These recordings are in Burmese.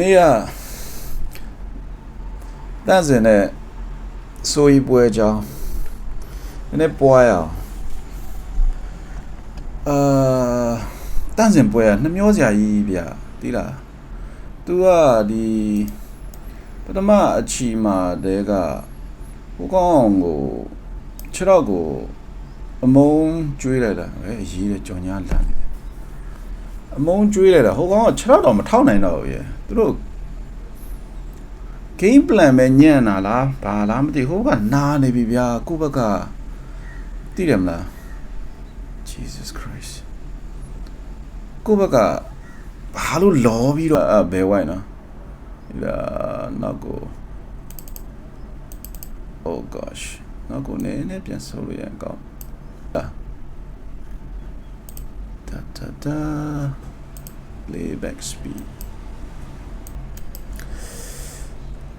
နေ့ကတန့်စင်နဲ့ဆိုရီပွဲကြောင်းနည်းနည်းပွားရအောင်အာတန့်စင်ပွဲကနှမျောစရာကြီးဗျသိလား तू ကဒီပထမအချီမှာတဲကဟိုကောင်ကိုခြေတော့ကိုအမုံကျွေးလိုက်တာအဲရေးတယ်ကြော်ညာလန့်နေတယ် အမုံကျွေးလိုက်တာဟိုကောင်ကခြေတော့တော့မထောက်နိုင်တော့ဘူးရေသူတို့ game plan ပဲညံ့တာလားဘာလားမသိဟိုကနာနေပြီဗျာကိုယ့်ဘက်ကသိတယ်မလား Jesus Christ ကိုယ့်ဘက်ကဘာလို့လောပြီးတော့အဘယ်ဝိုင်းနော်ဒီလာနောက်ကို Oh gosh နောက်ကိုနည်းနည်းပြန်ဆိုလို့ရအောင်ကောင်းတာ တာတာတာ playback speed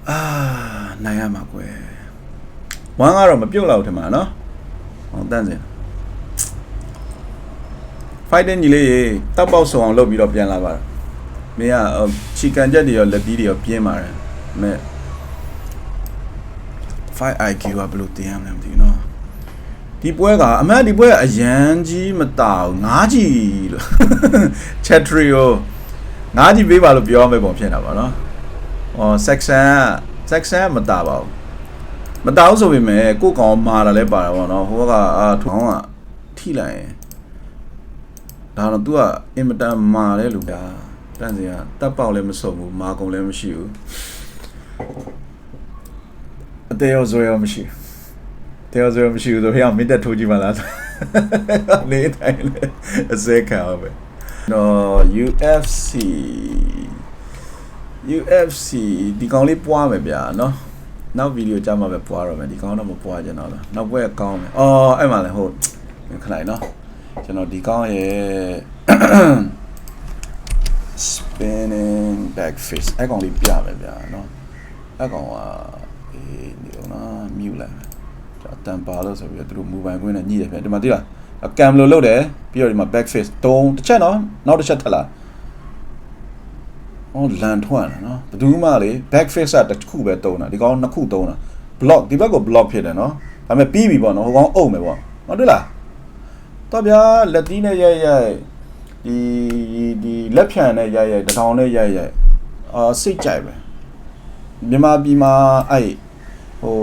အာနိုင်ရမှာကွယ်ဝမ်းကတော့မပြုတ်တော့ထင်မှာနော်ဟောတန်းစင် fighting ကြီးလေးတပ်ပေါက်ဆောင်အောင်လုပ်ပြီးတော့ပြန်လာပါမင်းကချီကန်ချက်တွေရောလက်ပြီးတွေရောပြင်းပါတယ်မဲ့5 IQ ကဘယ်လိုတင်ရမလဲမသိဘူးနော် ဒီပွဲကအမှန်ဒီပွဲကအရန်ကြီးမတာဘူးငါးကြီးလို့ chatrio ငါးကြီးပေးပါလို့ပြောရမယ့်ပုံဖြစ်နေတာပါနော်ဟော section က section ကမတာပါဘူးမတာဘူးဆိုပေမဲ့ကိုယ့်ကောင်မာတာလဲပါတာပေါ့နော်ဟိုကအာထောင်းကထိလိုက်ရင်ဒါတော့ तू ကအင်မတန်မာတယ်လို့ဗျာတန့်စင်ကတက်ပေါက်လည်းမစုံဘူးမာကုံလည်းမရှိဘူးအသေးရောဇွဲရောမရှိဘူး တေရောဇွဲရောမရှိဘူးဆိုဟိအောင်မင်းတက်ထိုးကြည့်ပါလားနေတိုင်းလေအစဲခံအောင်ပဲနော် UFC UFC ဒီကောင်လေးပွားမယ်ဗျာနော်နောက်ဗီဒီယိုကြမှာပဲပွားတော့မယ်ဒီကောင်တော့မပွားကြတော့လားနောက်ဘက်ကကောင်းမယ်အော်အဲ့မှာလေဟုတ်ခလိုက်နော်ကျွန်တော်ဒီကောင်ရဲ့ spinning back fist အဲ့ကောင်လေးပြမယ်ဗျာနော်အဲ့ကောင်ကအေးနေတော့နော်မြူလိုက် ကျွန်တော်တန်ပါလို့ဆိုပြီးတော့သူတို့မူပိုင်ခွင်းနဲ့ညှိတယ်ဗျာဒီမှာသိလားကံဘလိုလုပ်တယ်ပြီးတော့ဒီမှာ back fist တုံးတစ်ချက်နော်နောက်တစ်ချက်ထက်လာဟောလန်ထွန်းတာနော်ဘယ်သူမှလေ back fist ကတစ်ခုပဲတုံးတာဒီကောင်နှစ်ခုတုံးတာ block ဒီဘက်ကို block ဖြစ်တယ်နော်ဒါပေမဲ့ပြီးပြီပေါ့နော်ဟိုကောင်အုပ်မယ်ပေါ့ဟုတ်တယ်လားတော့ဗျာလက်သီးနဲ့ရိုက်ရိုက်ဒီဒီလက်ဖြံနဲ့ရိုက်ရိုက်တထောင်နဲ့ရိုက်ရိုက်အာစိတ်ကြိုက်ပဲမြန်မာပြည်မှာအဲ့ဟို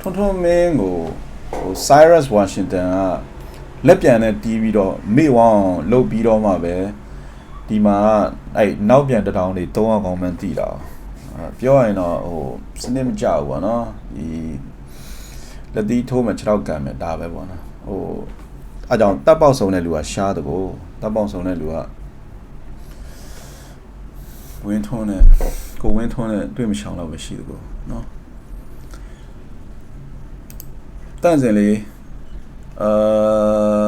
ထွန်းထွန်းမင်းကိုဟို Cyrus Washington ကလက်ပြန်နဲ့တီးပြီးတော့မေ့ဝအောင်လှုပ်ပြီးတော့မှပဲဒီမှာအဲ့နောက်ပြန်တထောင်တွေ၃အောင်ကောင်းမှန်းတည်တာအာပြောရရင်တော့ဟိုစနစ်မကြဘူးပေါ့နော်ဒီလက်သီးထိုးမှ6တောက်ကံမယ်ဒါပဲပေါ့နော်ဟိုအဲကြောင့်တပ်ပေါက်ဆုံးတဲ့လူကရှားတကိုတပ်ပေါက်ဆုံးတဲ့လူကဝင်းထွန်းနဲ့ကိုဝင်းထွန်းနဲ့တွေ့မချောင်တော့ပဲရှိတကိုနော် တန့်စင်လေးအာ